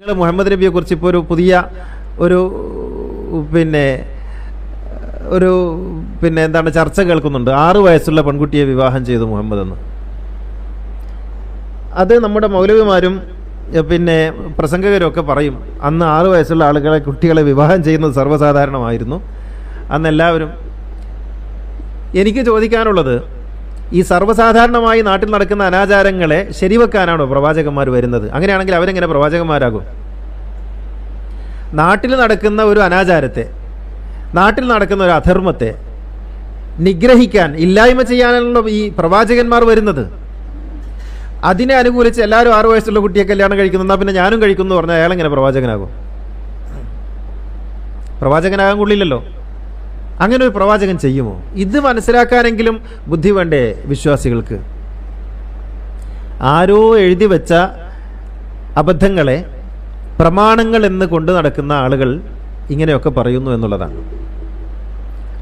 നിങ്ങൾ മുഹമ്മദ് നബിയെ കുറിച്ച് ഇപ്പോൾ ഒരു പുതിയ ഒരു പിന്നെ ഒരു പിന്നെ എന്താണ് ചർച്ച കേൾക്കുന്നുണ്ട്. ആറ് വയസ്സുള്ള പെൺകുട്ടിയെ വിവാഹം ചെയ്തു മുഹമ്മദ് എന്ന്. അത് നമ്മുടെ മൗലവിമാരും പിന്നെ പ്രസംഗകരൊക്കെ പറയും. അന്ന് ആറ് വയസ്സുള്ള ആളുകളെ കുട്ടികളെ വിവാഹം ചെയ്യുന്നത് സർവസാധാരണമായിരുന്നു. അന്ന് എല്ലാവരും എനിക്ക് ചോദിക്കാനുള്ളത് ഈ സർവസാധാരണമായി നാട്ടിൽ നടക്കുന്ന അനാചാരങ്ങളെ ശരിവെക്കാനാണോ പ്രവാചകന്മാർ വരുന്നത്? അങ്ങനെയാണെങ്കിൽ അവരെങ്ങനെ പ്രവാചകന്മാരാകും? നാട്ടിൽ നടക്കുന്ന ഒരു അനാചാരത്തെ നാട്ടിൽ നടക്കുന്ന ഒരു അധർമ്മത്തെ നിഗ്രഹിക്കാൻ ഇല്ലായ്മ ചെയ്യാനാണല്ലോ ഈ പ്രവാചകന്മാർ വരുന്നത്. അതിനെ അനുകൂലിച്ച് എല്ലാവരും ആറു വയസ്സുള്ള കുട്ടിയെ കല്യാണം കഴിക്കുന്നു എന്നാൽ പിന്നെ ഞാനും കഴിക്കുന്നു പറഞ്ഞാൽ അയാളെങ്ങനെ പ്രവാചകനാകും? പ്രവാചകനാകാൻ കൊള്ളില്ലല്ലോ. അങ്ങനെ ഒരു പ്രവാചകൻ ചെയ്യുമോ? ഇത് മനസ്സിലാക്കാനെങ്കിലും ബുദ്ധി വേണ്ടേ വിശ്വാസികൾക്ക്? ആരോ എഴുതി വെച്ച അബദ്ധങ്ങളെ പ്രമാണങ്ങൾ എന്ന് കൊണ്ട് നടക്കുന്ന ആളുകൾ ഇങ്ങനെയൊക്കെ പറയുന്നു എന്നുള്ളതാണ്.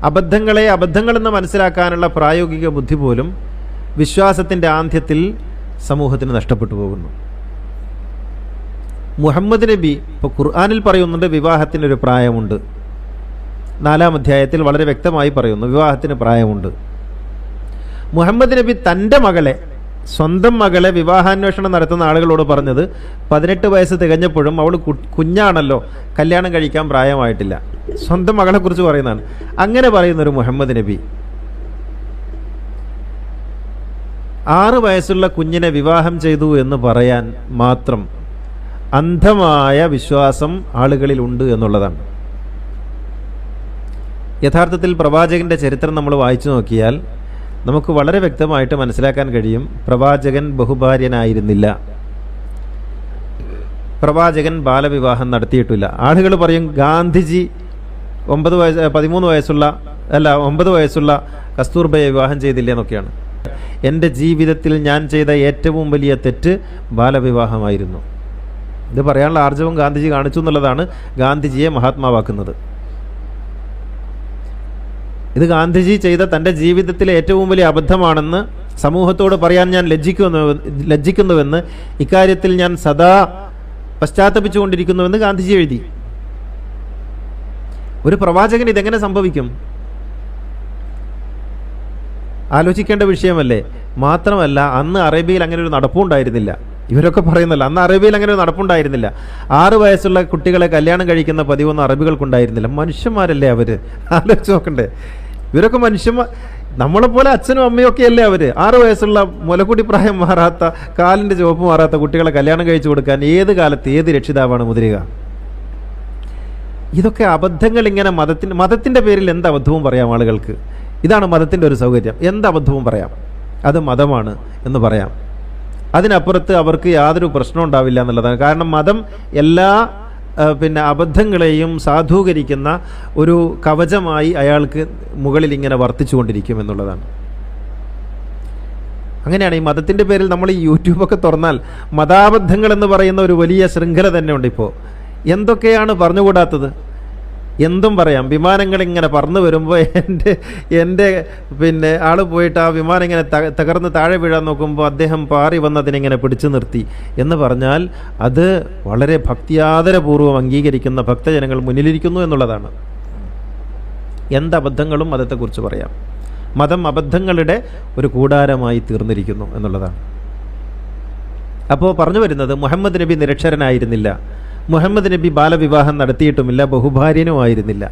അബദ്ധങ്ങളെ അബദ്ധങ്ങളെന്ന് മനസ്സിലാക്കാനുള്ള പ്രായോഗിക ബുദ്ധി പോലും വിശ്വാസത്തിന്റെ ആന്ത്യത്തിൽ സമൂഹത്തിന് നഷ്ടപ്പെട്ടു പോകുന്നു. മുഹമ്മദ് നബി ഇപ്പോൾ ഖുർആാനിൽ പറയുന്നുണ്ട് വിവാഹത്തിനൊരു പ്രായമുണ്ട്. നാലാം അധ്യായത്തിൽ വളരെ വ്യക്തമായി പറയുന്നു വിവാഹത്തിന് പ്രായമുണ്ട്. മുഹമ്മദ് നബി തന്റെ മകളെ സ്വന്തം മകളെ വിവാഹാന്വേഷണം നടത്തുന്ന ആളുകളോട് പറഞ്ഞത് പതിനെട്ട് വയസ്സ് തികഞ്ഞപ്പോഴും അവൾ കുഞ്ഞാണല്ലോ കല്യാണം കഴിക്കാൻ പ്രായമായിട്ടില്ല. സ്വന്തം മകളെക്കുറിച്ച് പറയുന്നതാണ്. അങ്ങനെ പറയുന്നൊരു മുഹമ്മദ് നബി ആറ് വയസ്സുള്ള കുഞ്ഞിനെ വിവാഹം ചെയ്തു എന്ന് പറയാൻ മാത്രം അന്ധമായ വിശ്വാസം ആളുകളിൽ ഉണ്ട് എന്നുള്ളതാണ്. യഥാർത്ഥത്തിൽ പ്രവാചകന്റെ ചരിത്രം നമ്മൾ വായിച്ചു നോക്കിയാൽ നമുക്ക് വളരെ വ്യക്തമായിട്ട് മനസ്സിലാക്കാൻ കഴിയും പ്രവാചകൻ ബഹുഭാര്യനായിരുന്നില്ല. പ്രവാചകൻ ബാലവിവാഹം നടത്തിയിട്ടില്ല. ആളുകൾ പറയും ഗാന്ധിജി ഒമ്പത് വയസ്സ് പതിമൂന്ന് വയസ്സുള്ള അല്ല ഒമ്പത് വയസ്സുള്ള കസ്തൂർബയെ വിവാഹം ചെയ്തില്ല എന്നൊക്കെയാണ്. എന്റെ ജീവിതത്തിൽ ഞാൻ ചെയ്ത ഏറ്റവും വലിയ തെറ്റ് ബാലവിവാഹമായിരുന്നു. ഇത് പറയാനുള്ള ആർജവം ഗാന്ധിജി കാണിച്ചു എന്നുള്ളതാണ് ഗാന്ധിജിയെ മഹാത്മാവാക്കുന്നത്. ഇത് ഗാന്ധിജി ചെയ്ത തന്റെ ജീവിതത്തിലെ ഏറ്റവും വലിയ അബദ്ധമാണെന്ന് സമൂഹത്തോട് പറയാൻ ഞാൻ ലജ്ജിക്കുന്നു ലജ്ജിക്കുന്നുവെന്ന് ഇക്കാര്യത്തിൽ ഞാൻ സദാ പശ്ചാത്തപിച്ചുകൊണ്ടിരിക്കുന്നുവെന്ന് ഗാന്ധിജി എഴുതി. ഒരു പ്രവാചകൻ ഇതെങ്ങനെ സംഭവിക്കും? ആലോചിക്കേണ്ട വിഷയമല്ലേ? മാത്രമല്ല അന്ന് അറേബ്യയിൽ അങ്ങനെ ഒരു നടപ്പുണ്ടായിരുന്നില്ല. ഇവരൊക്കെ പറയുന്നല്ലോ അന്ന് അറേബ്യയിൽ അങ്ങനെ ഒരു നടപ്പുണ്ടായിരുന്നില്ല. ആറ് വയസ്സുള്ള കുട്ടികളെ കല്യാണം കഴിക്കുന്ന പതിവൊന്നും അറബികൾക്കുണ്ടായിരുന്നില്ല. മനുഷ്യന്മാരല്ലേ അവർ ആലോചിച്ച് നോക്കണ്ടേ. ഇവരൊക്കെ മനുഷ്യന്മാർ നമ്മളെപ്പോലെ അച്ഛനും അമ്മയും ഒക്കെ അല്ലേ അവർ ആറ് വയസ്സുള്ള മുലക്കുടി പ്രായം മാറാത്ത കാലിന്റെ ചുവപ്പ് മാറാത്ത കുട്ടികളെ കല്യാണം കഴിച്ചു കൊടുക്കാൻ ഏത് കാലത്ത് ഏത് രക്ഷിതാവാണ് മുതിരുക? ഇതൊക്കെ അബദ്ധങ്ങൾ ഇങ്ങനെ മതത്തിന് മതത്തിന്റെ പേരിൽ എന്ത് അബദ്ധവും പറയാം ആളുകൾക്ക്? ഇതാണ് മതത്തിന്റെ ഒരു സൗകര്യം. എന്ത് അബദ്ധവും പറയാം? അത് മതമാണ് എന്ന് പറയാം. അതിനപ്പുറത്ത് അവർക്ക് യാതൊരു പ്രശ്നവും ഉണ്ടാവില്ല എന്നുള്ളതാണ്. കാരണം മതം എല്ലാ പിന്നെ അബദ്ധങ്ങളെയും സാധൂകരിക്കുന്ന ഒരു കവചമായി അയാൾക്ക് മുകളിൽ ഇങ്ങനെ വർത്തിച്ചുകൊണ്ടിരിക്കും എന്നുള്ളതാണ്. അങ്ങനെയാണ് ഈ മതത്തിന്റെ പേരിൽ നമ്മൾ ഈ യൂട്യൂബൊക്കെ തുറന്നാൽ മതാബദ്ധങ്ങൾ എന്ന് പറയുന്ന ഒരു വലിയ ശൃംഖല തന്നെ ഉണ്ട് ഇപ്പോൾ എന്തൊക്കെയാണ് പറഞ്ഞുകൂടാത്തത്? എന്തും പറയാം. വിമാനങ്ങൾ ഇങ്ങനെ പറന്നു വരുമ്പോൾ എന്റെ എന്റെ പിന്നെ ആൾ പോയിട്ട് ആ വിമാനം ഇങ്ങനെ തകർന്ന് താഴെ വീഴാൻ നോക്കുമ്പോൾ അദ്ദേഹം പാറി വന്ന് അതിനിങ്ങനെ പിടിച്ചു നിർത്തി. എന്ന് പറഞ്ഞാൽ അത് വളരെ ഭക്തിയാദരപൂർവം അംഗീകരിക്കുന്ന ഭക്തജനങ്ങൾ മുന്നിലിരിക്കുന്നു എന്നുള്ളതാണ്. എന്ത് അബദ്ധങ്ങളും മതത്തെക്കുറിച്ച് പറയാം. മതം അബദ്ധങ്ങളുടെ ഒരു കൂടാരമായി തീർന്നിരിക്കുന്നു എന്നുള്ളതാണ്. അപ്പോൾ പറഞ്ഞു വരുന്നത് മുഹമ്മദ് നബി നിരക്ഷരനായിരുന്നില്ല. മുഹമ്മദ് നബി ബാലവിവാഹം നടത്തിയിട്ടുമില്ല ബഹുഭാര്യനും ആയിരുന്നില്ല.